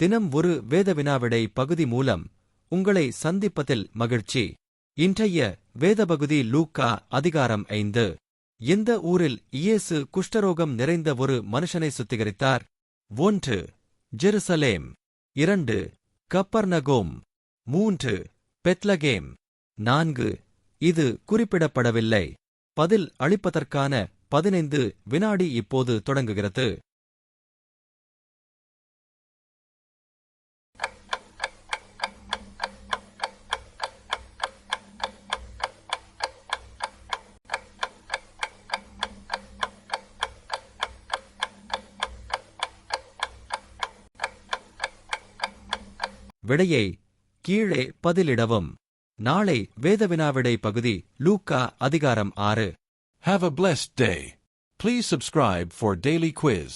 தினம் ஒரு வேத வினாவிடை பகுதி மூலம் உங்களை சந்திப்பதில் மகிழ்ச்சி. இன்றைய வேத பகுதி லூக்கா அதிகாரம் ஐந்து. எந்த ஊரில் இயேசு குஷ்டரோகம் நிறைந்த ஒரு மனுஷனை சுத்திகரித்தார்? ஒன்று ஜெருசலேம். இரண்டு கப்பர்நகோம் மூன்று பெத்லகேம். நான்கு இது குறிப்பிடப்படவில்லை. பதில் அளிப்பதற்கான பதினைந்து வினாடி இப்போது தொடங்குகிறது. விடையை கீழே பதிலிடவும் நாளை வேதவினாவிடை பகுதி லூக்கா அதிகாரம் ஆறு Have a blessed day. Please subscribe for daily quiz.